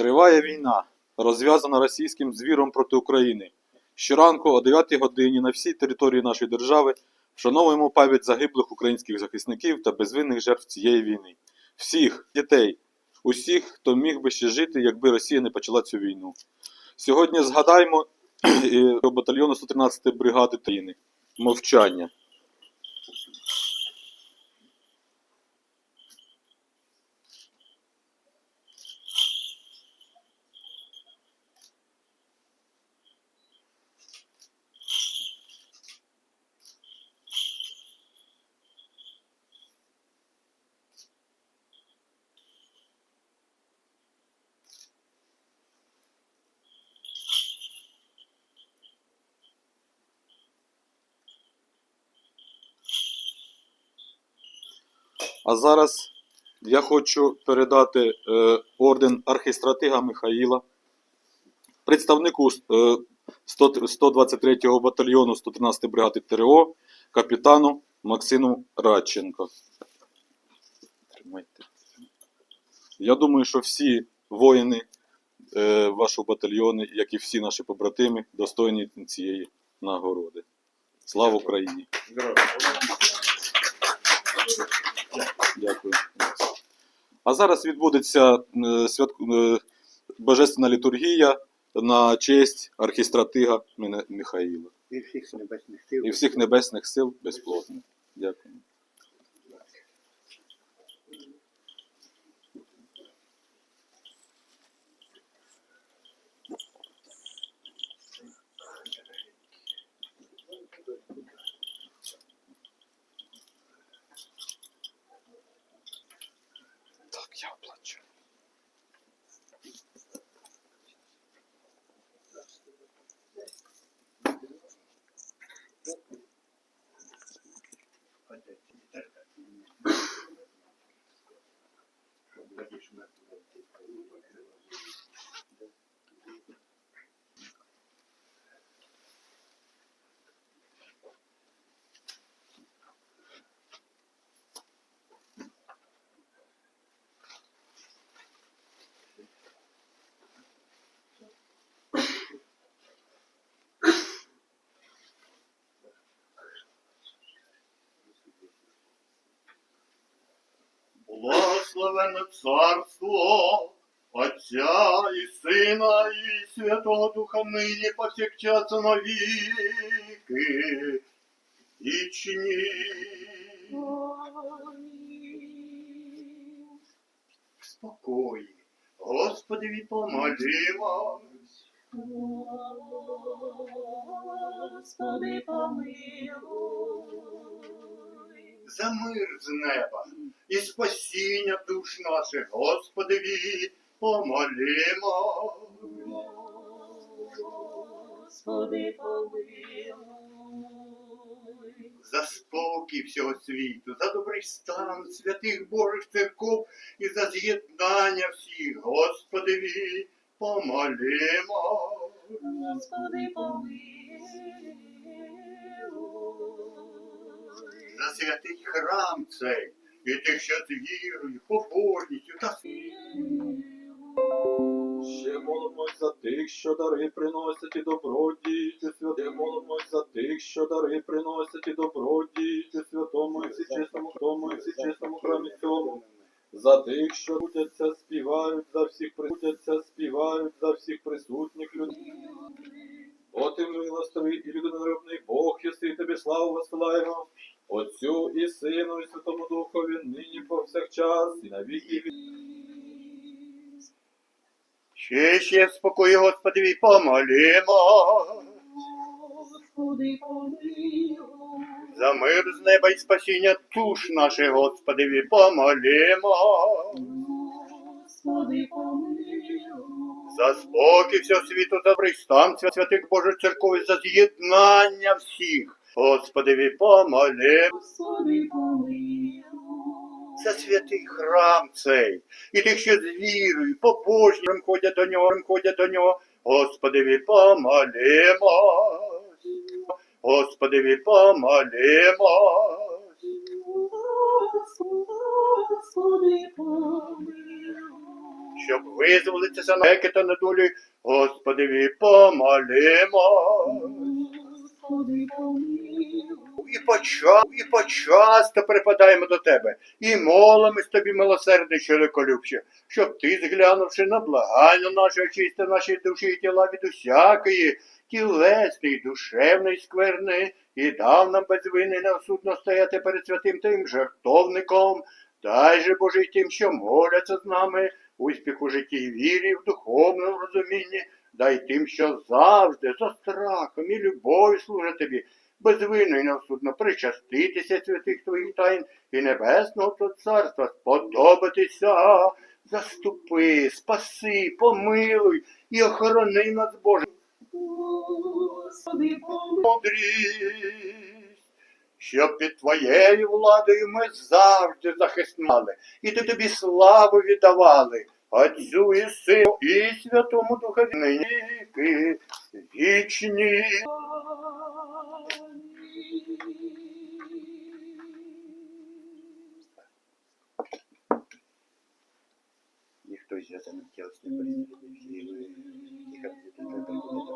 Триває війна, розв'язана російським звіром проти України. Щоранку о 9 годині на всій території нашої держави вшановуємо пам'ять загиблих українських захисників та безвинних жертв цієї війни. Всіх дітей, усіх, хто міг би ще жити, якби Росія не почала цю війну. Сьогодні згадаймо е, батальйону 113 бригади України. Мовчання. А зараз я хочу передати е, орден архістратига Михаїла, представнику е, 123-го батальйону 113-ї бригади ТРО, капітану Максиму Радченко. Я думаю, що всі воїни е, вашого батальйону, як і всі наші побратими, достойні цієї нагороди. Слава Україні! Дякую. А зараз відбудеться е, свят... е, божественна літургія на честь архістратига Михаїла І всіх небесних сил. і всіх небесних сил безплотних. Дякую. 小 blood sugar. Thank you. Благословенне царство Отця і Сина, і Святого Духа нині повсякчас на віки. Вічні. В спокої. Господи, помолимо. Господи, помилуй. За мир з неба і спасіння душ наших, Господи, помолимо. Господи, помилуй. За спокій всього світу, за добрий стан святих Божих церков і за з'єднання всіх, Господи, помолимо. Господи, помилуй. За святий храм цей і тих, що з вірою, побожністю та Ще молимось за тих, що дари приносять і добродіють у святе. Молимось за тих, що дари приносять і добродіють у святому і всечесному тому і всечесному храмі цьому. За тих, що крутяться, співають, за всіх крутяться, співають, за всіх присутніх людей. О ти милостивий і людинолюбний Бог, єси тобі славу висилаємо. Отцю і Сину, і Святому Духові, нині повсякчас, і на віки ще ще спокою, Господи, помолимо. Господи, помилуй. За мир з неба і спасіння душ наших, Господи, помолимо. Господи, помилуй. За спокій всього світу, за добрий стан святих Божих церков за з'єднання всіх, Господи, помолимо. Господи, помилуй. За святий храм цей, і тих, що з вірою, побожнім ходять до нього, ходять до нього, Господи, помолимо. Господи, помолимо. Господи, помилуй. щоб визволитися на веки та недолі, Господи, помолимо. І поча, і почасто припадаємо до тебе, і молимось тобі, милосердний чоловіколюбче, щоб ти, зглянувши на благання нашої очисти наші душі і тіла від усякої тілесної, душевної скверни, і дав нам безвинний неосудно стояти перед святим тим жертовником, дай же Боже тим, що моляться з нами, успіх у житті і вірі, в духовному розумінні, дай тим, що завжди за страхом і любов'ю служать тобі, безвинно і неосудно причаститися святих твоїх тайн і небесного то царства сподобатися. Заступи, спаси, помилуй і охорони нас, Боже, Господи, мудрість, щоб під твоєю владою ми завжди захисняли і ти тобі славу віддавали. Отцю і Сину і Святому Духові нині віки вічні. Ніхто зв'язаний тілесним присвятим.